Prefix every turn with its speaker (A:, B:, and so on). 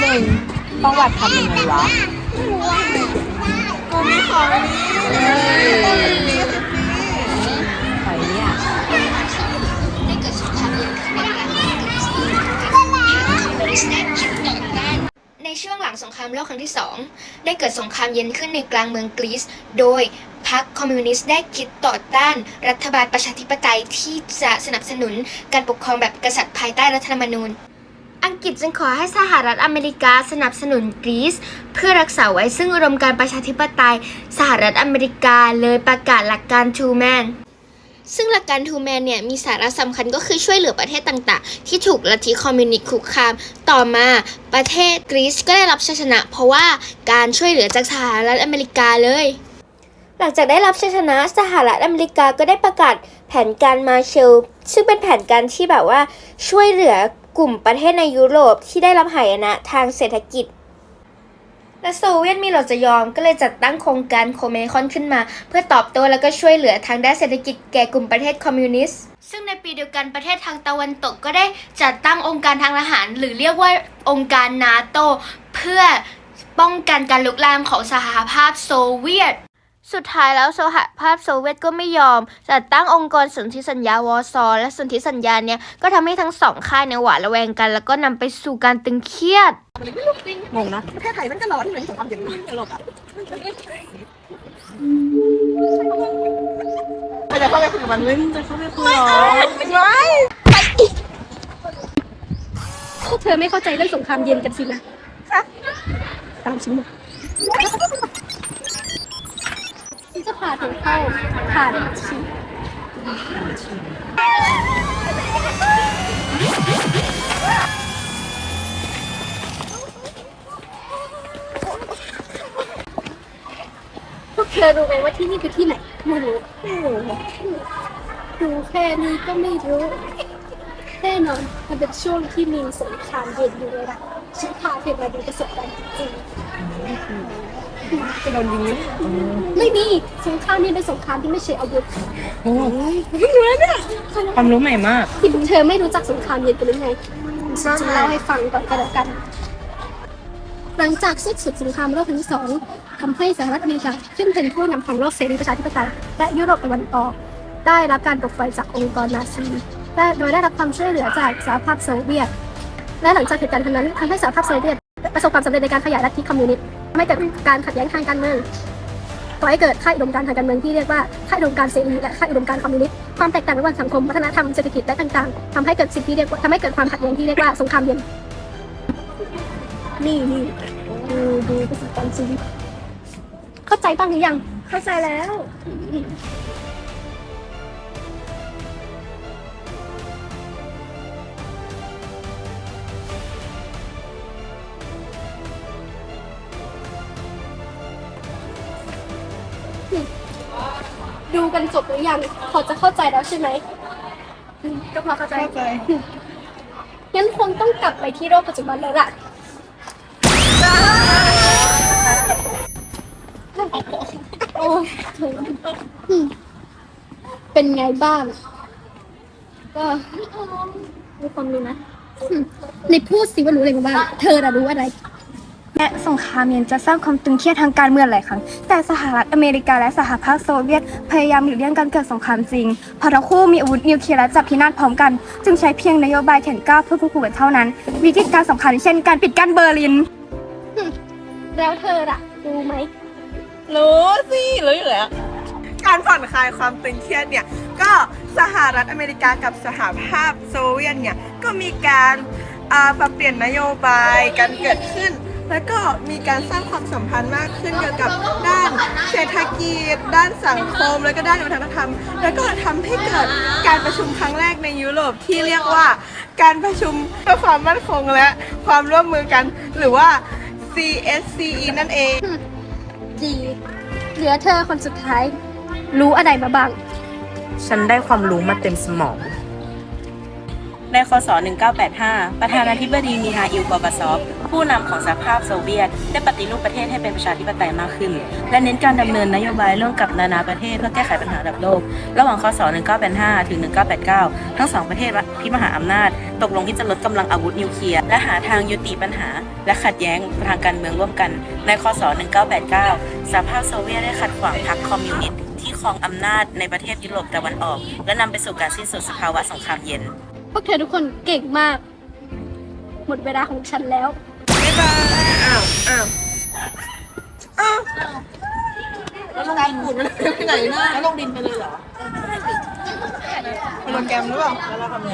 A: หนึ่งประวัติทำยังไงวะ
B: กูมีของนี้
A: ใครเนี่ย
C: ได้เกิดสงครามเย็นขึ้นในกลางเมืองกรีซพรรคคอมมิวนิสต์ได้คิดต่อต้านในช่วงหลังสงครามโลกครั้งที่สองได้เกิดสงครามเย็นขึ้นในกลางเมืองกรีซ โดยพรรคคอมมิวนิสต์ได้คิดต่อต้านรัฐบาลประชาธิปไตยที่จะสนับสนุนการปกครองแบบกษัตริย์ภายใต้รัฐธรรมนูญ อังกฤษจึงขอให้สหรัฐอเมริกาสนับสนุนกรีซเพื่อรักษาไว้ซึ่งอุดมการประชาธิปไตย สหรัฐอเมริกาเลยประกาศหลักการทูแมนซึ่งหลักการทูแมนเนี่ยมีสาระสำคัญก็คือช่วยเหลือประเทศต่างๆ ที่ถูกลัทธิคอมมิวนิสต์คุกคาม ต่อมาประเทศกรีซก็ได้รับชัยชนะ เพราะว่าการช่วยเหลือจากสหรัฐอเมริกาเลย หลังจากได้รับชัยชนะสหรัฐอเมริกาก็ได้ประกาศแผนการมาเชล ซึ่งเป็นแผนการที่แบบว่าช่วยเหลือ กลุ่มประเทศในยุโรปที่ได้รับหายนะทางเศรษฐกิจ และโซเวียตมีหลอจะยอมก็เลยจัดตั้งโครงการโคเมคอนขึ้นมา เพื่อตอบโต้แล้วก็ช่วยเหลือทางด้านเศรษฐกิจแก่กลุ่มประเทศคอมมิวนิสต์ซึ่งในปีเดียวกันประเทศทางตะวันตกก็ได้จัดตั้งองค์การทางทหาร หรือเรียกว่าองค์การนาโตเพื่อป้องกันการลุกลามของสหภาพโซเวียต สุดท้ายแล้วสหภาพโซเวียตก็ไม่ยอม จัดตั้งองค์กรสนธิสัญญาวอร์ซอและสนธิสัญญาเนี่ยก็ทำให้ทั้งสองค่ายในยหวาดระแวงกัน แล้วก็นำไปสู่การตึงเครียด
A: งงนะ
B: ประเทศไทยมันก็ร้อนเหมือนสงครามเย็นตลกอะไม่จะเข้าไปคุยกับมันเลย
A: จะเข้าไปคุยหรอ
B: ไม่
D: พวกเธอไม่เข้าใจเรื่องสงครามเย็นกันสินะ
B: ค่ะ
D: ตามฉันมา ฉันจะพาเธอเข้าผ่านชีพวกเธอรู้ไหมว่าที่นี่คือที่ไหนไม่รู้ไม่รู้ดูแค่นี้ก็ไม่รู้แน่นอนมันเป็นช่วงที่มีสงครามเย็นอยู่เลยล่ะฉันพาเธอมาดูประสบการณ์จริง
B: จะโดนยิงไหม
D: ๆไม่มีสงครามเย็นเป็นสงครามที่ไม่ใช่อาวุธ
A: โอ้
B: เพิ่งรู้แล้วเนี่ย
A: ความรู้ใหม่มาก
D: ที่พวกเธอไม่รู้จักสงครามเย็นกันหรือไงฉันจะเล่าให้ฟังก่อนก็แล้วกัน หลังจากสิ้นสุดสงครามโลกครั้งที่สองทำให้สหรัฐอเมริกาขึ้นเป็นผู้นำของโลกเสรีประชาธิปไตยและยุโรปตะวันออก ได้รับการปกป้องจากองค์กรนาซีและโดยได้รับความช่วยเหลือจากสหภาพโซเวียต และหลังจากเหตุการณ์ครั้งนั้นทำให้สหภาพโซเวียตประสบความสำเร็จในการขยายลัทธิคอมมิวนิสต์ ทำให้เกิดการขัดแย้งทางการเมืองก่อให้เกิดค่ายอุดมการทางการเมืองที่เรียกว่าค่ายอุดมการเสรีและค่ายอุดมการคอมมิวนิสต์ความแตกต่างระหว่างสังคมวัฒนธรรมเศรษฐกิจและต่างๆทำให้เกิดสิ่งที่เรียกว่าทำให้เกิดความขัดแย้งที่เรียกว่าสงครามเย็นนี่นี่ดูดูประสบการณ์ชีวิตเข้าใจบ้างหรือยัง
B: เข้าใจแล้ว
D: กันจบหรือยังพอจะเข้าใจแล้วใช่ไหม
B: ก็พอเข้าใจเข้าใจ
D: งั้นคงต้องกลับไปที่โลกปัจจุบันแล้วล่ะโอ้ยเธออืมเป็นไงบ้าง ก็รู้ความรู้นะอืมในพูดสิว่ารู้อะไรมาบ้าง เธอน่ะรู้อะไร
E: แม้สงครามเย็นจะสร้างความตึงเครียดทางการเมืองหลายครั้ง แต่สหรัฐอเมริกาและสหภาพโซเวียต พยายามหลีกเลี่ยงการเกิดสงครามจริงเพราะทั้งคู่มีอาวุธนิวเคลียร์และจับพินาศพร้อมกัน จึงใช้เพียงนโยบายแข็งกร้าวเพื่อควบคุมกันเท่านั้น วิกฤตการณ์สำคัญเช่นการปิดกั้นเบอร์ลิน
D: แล้วเธอล่ะรู้ไหม
B: รู้สิรู้อยู่แล้ว การผ่อนคลายความตึงเครียดเนี่ย ก็สหรัฐอเมริกากับสหภาพโซเวียตเนี่ย ก็มีการอ่าปรับเปลี่ยนนโยบายกันเกิดขึ้น แล้วก็มีการสร้างความสัมพันธ์มากขึ้นเกี่ยวกับด้านเศรษฐกิจ ด้านสังคม แล้วก็ด้านวัฒนธรรม แล้วก็ทำให้เกิดการประชุมครั้งแรกในยุโรปที่เรียกว่าการประชุมเพื่อความมั่นคงและความร่วมมือกัน หรือว่า CSCE นั่นเอง
D: ดีเหลือเธอคนสุดท้าย รู้อะไรมาบ้าง
A: ฉันได้ความรู้มาเต็มสมอง ในคศ 1985 ประธานาธิบดีมีฮาอิล กอร์บาซอฟ ผู้นำของสหภาพโซเวียต ได้ปฏิรูปประเทศให้เป็นประชาธิปไตยมากขึ้น และเน้นการดำเนินนโยบายร่วมกับนานาประเทศเพื่อแก้ไขปัญหาระดับโลก ระหว่างคศ 1985 ถึง 1989 ทั้งสองประเทศพิมหาอำนาจ ตกลงที่จะลดกำลังอาวุธนิวเคลียร์ และหาทางยุติปัญหา และขัดแย้งทางการเมืองร่วมกัน ในคศ 1989 สหภาพโซเวียตได้ขัดขวางพรรคคอมมิวนิสต์ที่ครองอำนาจในประเทศยุโรปตะวันออก และนำไปสู่การสิ้นสุดสภาวะสงครามเย็น
D: วกเธอทุกคนเก่งมาก หมดเวลาของฉันแล้ว
B: บ๊ายบาย อ้าวอ้าวอ้าว
A: แล้วลงดินมันไปไหนนะแล้วลงดินไปเลยเหรอ
B: โปรแกรมหรือเปล่า
A: แล้วเราทำไง